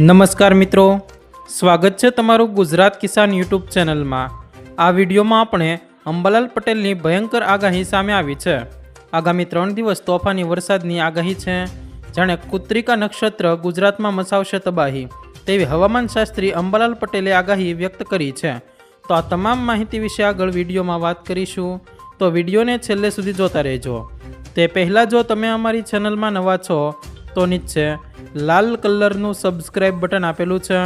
નમસ્કાર મિત્રો. સ્વાગત છે તમારું ગુજરાત કિસાન યુટ્યુબ ચેનલમાં. આ વિડીયોમાં આપણે અંબાલાલ પટેલની ભયંકર આગાહી સામે આવી છે. આગામી ત્રણ દિવસ તોફાની વરસાદની આગાહી છે. જાણે કુત્રિકા નક્ષત્ર ગુજરાતમાં મચાવશે તબાહી. તેવી હવામાનશાસ્ત્રી અંબાલાલ પટેલે આગાહી વ્યક્ત કરી છે. તો આ તમામ માહિતી વિશે આગળ વિડીયોમાં વાત કરીશું. તો વિડીયોને છેલ્લે સુધી જોતા રહેજો. તે પહેલાં જો તમે અમારી ચેનલમાં નવા છો તો નીચે લાલ કલરનું સબસ્ક્રાઇબ બટન આપેલું છે.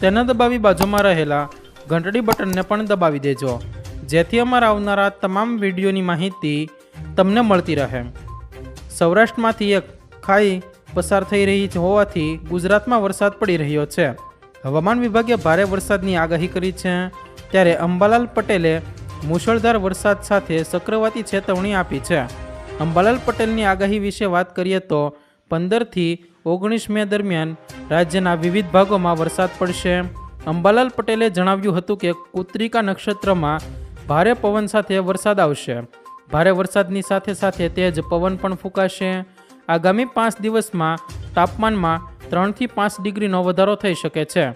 તેને દબાવી બાજુમાં રહેલા ઘંટડી બટનને પણ દબાવી દેજો. જેથી અમારા આવનારા તમામ વિડીયોની માહિતી તમને મળતી રહે. સૌરાષ્ટ્રમાંથી એક ખાઈ પસાર થઈ રહી હોવાથી ગુજરાતમાં વરસાદ પડી રહ્યો છે. હવામાન વિભાગે ભારે વરસાદની આગાહી કરી છે. ત્યારે અંબાલાલ પટેલે મુશળધાર વરસાદ સાથે ચક્રવાતી ચેતવણી આપી છે. અંબાલાલ પટેલની આગાહી વિશે વાત કરીએ તો પંદરથી ઓગણીસ મે દરમિયાન રાજ્યના વિવિધ ભાગોમાં વરસાદ પડશે. અંબાલાલ પટેલે જણાવ્યું હતું કે કુત્રિકા નક્ષત્રમાં ભારે પવન સાથે વરસાદ આવશે. ભારે વરસાદની સાથે સાથે તેજ પવન પણ ફૂંકાશે. આગામી પાંચ દિવસમાં તાપમાનમાં ત્રણથી પાંચ ડિગ્રીનો વધારો થઈ શકે છે.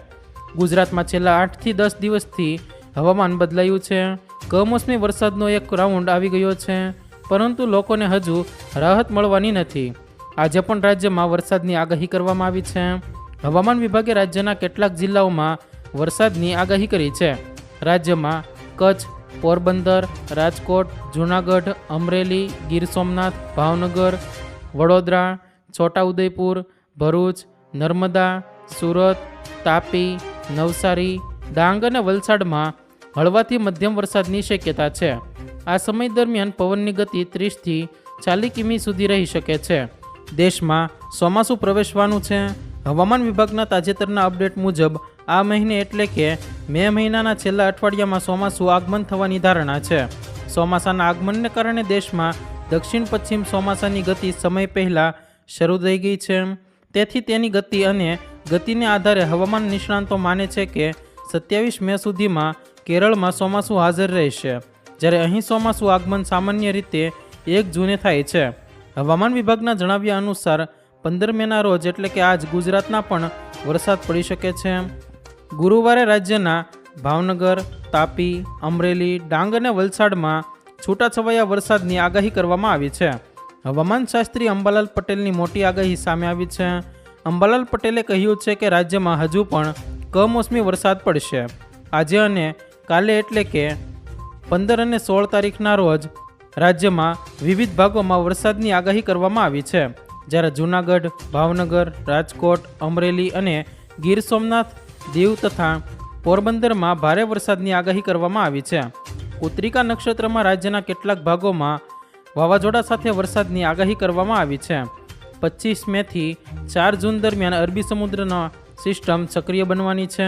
ગુજરાતમાં છેલ્લા આઠથી દસ દિવસથી હવામાન બદલાયું છે. કમોસમી વરસાદનો એક રાઉન્ડ આવી ગયો છે. પરંતુ લોકોને હજુ રાહત મળવાની નથી. આજે પણ રાજ્યમાં વરસાદની આગાહી કરવામાં આવી છે. હવામાન વિભાગે રાજ્યના કેટલાક જિલ્લાઓમાં વરસાદની આગાહી કરી છે. રાજ્યમાં કચ્છ, પોરબંદર, રાજકોટ, જૂનાગઢ, અમરેલી, ગીર સોમનાથ, ભાવનગર, વડોદરા, છોટાઉદેપુર, ભરૂચ, નર્મદા, સુરત, તાપી, નવસારી, ડાંગ અને વલસાડમાં હળવાથી મધ્યમ વરસાદની શક્યતા છે. આ સમય દરમિયાન પવનની ગતિ ત્રીસથી ચાલીસ કિમી સુધી રહી શકે છે. દેશમાં ચોમાસું પ્રવેશવાનું છે. હવામાન વિભાગના તાજેતરના અપડેટ મુજબ, આ મહિને એટલે કે મે મહિનાના છેલ્લા અઠવાડિયામાં ચોમાસું આગમન થવાની ધારણા છે. ચોમાસાના આગમનને કારણે દેશમાં દક્ષિણ પશ્ચિમ ચોમાસાની ગતિ સમય પહેલાં શરૂ થઈ ગઈ છે. તેથી તેની ગતિ અને ગતિને આધારે હવામાન નિષ્ણાંતો માને છે કે સત્યાવીસ મે સુધીમાં કેરળમાં ચોમાસું હાજર રહેશે. જ્યારે અહીં ચોમાસું આગમન સામાન્ય રીતે એક જૂને થાય છે. હવામાન વિભાગના જણાવ્યા અનુસાર પંદર મેના રોજ એટલે કે આજ ગુજરાતના પણ વરસાદ પડી શકે છે. ગુરુવારે રાજ્યના ભાવનગર, તાપી, અમરેલી, ડાંગ અને વલસાડમાં છૂટાછવાયા વરસાદની આગાહી કરવામાં આવી છે. હવામાન શાસ્ત્રી અંબાલાલ પટેલની મોટી આગાહી સામે આવી છે. અંબાલાલ પટેલે કહ્યું છે કે રાજ્યમાં હજુ પણ કમોસમી વરસાદ પડશે. આજે અને કાલે એટલે કે પંદર અને સોળ તારીખના રોજ રાજ્યમાં વિવિધ ભાગોમાં વરસાદની આગાહી કરવામાં આવી છે. જ્યારે જૂનાગઢ, ભાવનગર, રાજકોટ, અમરેલી અને ગીર સોમનાથ, દીવ તથા પોરબંદરમાં ભારે વરસાદની આગાહી કરવામાં આવી છે. ઉત્તરિકા નક્ષત્રમાં રાજ્યના કેટલાક ભાગોમાં વાવાઝોડા સાથે વરસાદની આગાહી કરવામાં આવી છે. પચીસ મેથી ચાર જૂન દરમિયાન અરબી સમુદ્રના સિસ્ટમ સક્રિય બનવાની છે.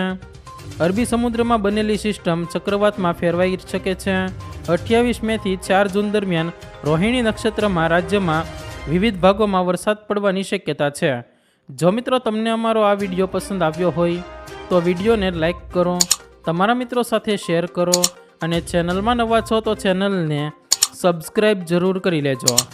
અરબી સમુદ્રમાં બનેલી સિસ્ટમ ચક્રવાતમાં ફેરવાઈ શકે છે. અઠ્યાવીસ મેથી ચાર જૂન દરમિયાન રોહિણી નક્ષત્રમાં રાજ્યમાં વિવિધ ભાગોમાં વરસાદ પડવાની શક્યતા છે. જો મિત્રો તમને અમારો આ વીડિયો પસંદ આવ્યો હોય, તો વિડીયોને લાઇક કરો, તમારા મિત્રો સાથે શેર કરો અને ચેનલમાં નવા છો તો ચેનલને સબસ્ક્રાઈબ જરૂર કરી લેજો.